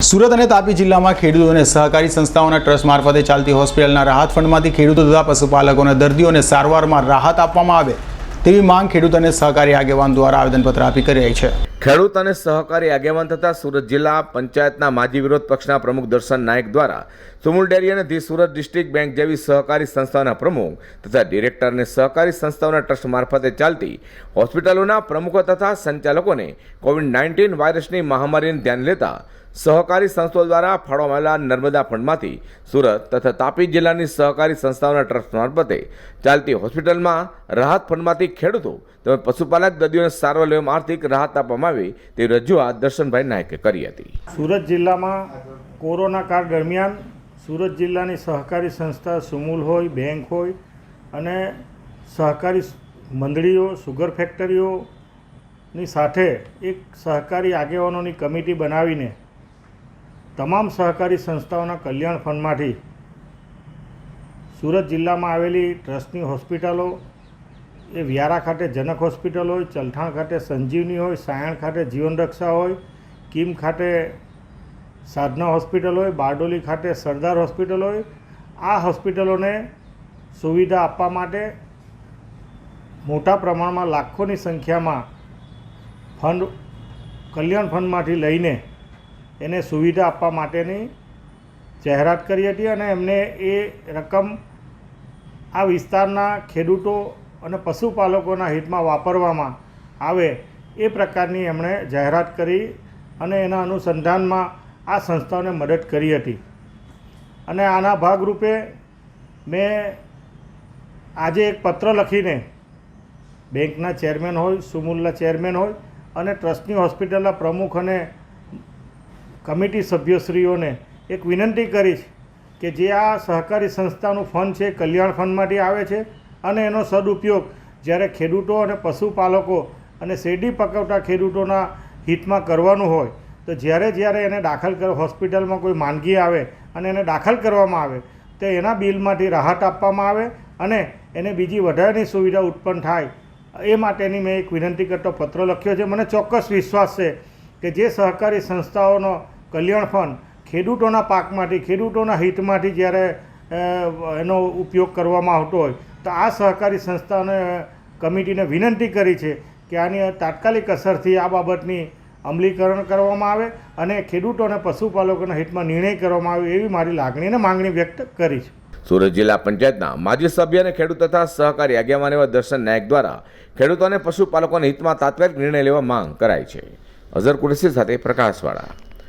સુરત અને તાપી જિલ્લામાં ખેડૂતો અને સહકારી સંસ્થાઓના ટ્રસ્ટ મારફતે ચાલતી હોસ્પિટલના રાહત ફંડમાંથી ખેડૂતો તથા પશુપાલકોને દર્દીઓને સારવારમાં રાહત આપવામાં આવે તેવી માંગ ખેડૂત અને સહકારી આગેવાન દ્વારા આવેદનપત્ર આપી કરાઈ છે. ખેડૂત અને સહકારી આગેવાન તથા સુરત જિલ્લા પંચાયતના માજી વિરોધ પક્ષના પ્રમુખ દર્શન નાયક દ્વારા સુમુલ ડેરી અને ધી સુરત ડિસ્ટ્રિક્ટ બેંક જેવી સહકારી સંસ્થાઓના પ્રમુખ તથા ડિરેક્ટર અને સહકારી સંસ્થાઓના ટ્રસ્ટ મારફતે ચાલતી હોસ્પિટલોના પ્રમુખો તથા સંચાલકોને કોવિડ નાઇન્ટીન વાયરસની મહામારીને ધ્યાન લેતા સહકારી સંસ્થાઓ દ્વારા ફાળવવામાં આવેલા નર્મદા ફંડમાંથી સુરત તથા તાપી જિલ્લાની સહકારી સંસ્થાઓના ટ્રસ્ટ મારફતે ચાલતી હોસ્પિટલમાં રાહત ફંડમાંથી ખેડૂતો તેમજ પશુપાલક દર્દીઓને સારવાર લેવામાં આર્થિક રાહત આપવામાં આવે તે રજૂઆત દર્શનભાઈ નાયકે કરી હતી. સુરત જિલ્લામાં કોરોના કાળ દરમિયાન સુરત જિલ્લાની સહકારી સંસ્થા સુમૂલ હોય, બેંક હોય અને સહકારી મંડળીઓ, સુગર ફેક્ટરીઓની સાથે એક સહકારી આગેવાનોની કમિટી બનાવીને તમામ સહકારી સંસ્થાઓના કલ્યાણ ફંડમાંથી સુરત જિલ્લામાં આવેલી ટ્રસ્ટની હોસ્પિટલો એ વ્યારા ખાતે જનક હોસ્પિટલ હોય, ચલથાણ ખાતે સંજીવની હોય, સાયણ ખાતે જીવન રક્ષા હોય, કિમ ખાતે સાધના હોસ્પિટલ હોય, બારડોલી ખાતે સરદાર હોસ્પિટલ હોય, આ હોસ્પિટલોને સુવિધા આપવા માટે મોટા પ્રમાણમાં લાખોની સંખ્યામાં ફંડ, કલ્યાણ ફંડમાંથી લઈને એને સુવિધા આપવા માટેની જાહેરાત કરી હતી અને એમને એ રકમ આ વિસ્તારના ખેડૂતો અને પશુપાલકોના હિતમાં વાપરવામાં આવે એ પ્રકારની એમણે જાહેરાત કરી અને એના અનુસંધાનમાં આ સંસ્થાઓને મદદ કરી હતી. અને આના ભાગરૂપે મેં આજે એક પત્ર લખીને બેંકના ચેરમેન હોય, સુમુલના ચેરમેન હોય અને ટ્રસ્ટની હોસ્પિટલના પ્રમુખ અને કમિટી સભ્યશ્રીઓને એક વિનંતી કરીશ કે જે આ સહકારી સંસ્થાનું ફંડ છે, કલ્યાણ ફંડમાંથી આવે છે અને એનો સદુપયોગ જ્યારે ખેડૂતો અને પશુપાલકો અને શેરડી પકવતા ખેડૂતોના હિતમાં કરવાનું હોય, તો જ્યારે જ્યારે એને દાખલ કર, હોસ્પિટલમાં કોઈ માંદગી આવે અને એને દાખલ કરવામાં આવે, તો એના બિલમાંથી રાહત આપવામાં આવે અને એને બીજી વધારાની સુવિધા ઉત્પન્ન થાય. એ માટેની મેં એક વિનંતી કરતો પત્ર લખ્યો છે. મને ચોક્કસ વિશ્વાસ છે કે જે સહકારી સંસ્થાઓનો કલ્યાણ ફંડ ખેડૂતોના પાકમાંથી, ખેડૂતોના હિતમાંથી જ્યારે એનો ઉપયોગ કરવામાં આવતો હોય, તો આ સહકારી સંસ્થાને, કમિટીને વિનંતી કરી છે કે આની તાત્કાલિક અસરથી આ બાબતની અમલીકરણ કરવામાં આવે અને ખેડૂતો અને પશુપાલકોના હિતમાં નિર્ણય કરવામાં આવે એવી મારી લાગણી અને માંગણી વ્યક્ત કરી છે. સુરત જિલ્લા પંચાયતના માજી સભ્ય અને ખેડૂત તથા સહકારી આગેવાન એવા દર્શન નાયક દ્વારા ખેડૂતો અને પશુપાલકોના હિતમાં તાત્કાલિક નિર્ણય લેવા માંગ કરાઈ છે. અઝર કુરેશી સાથે પ્રકાશવાળા.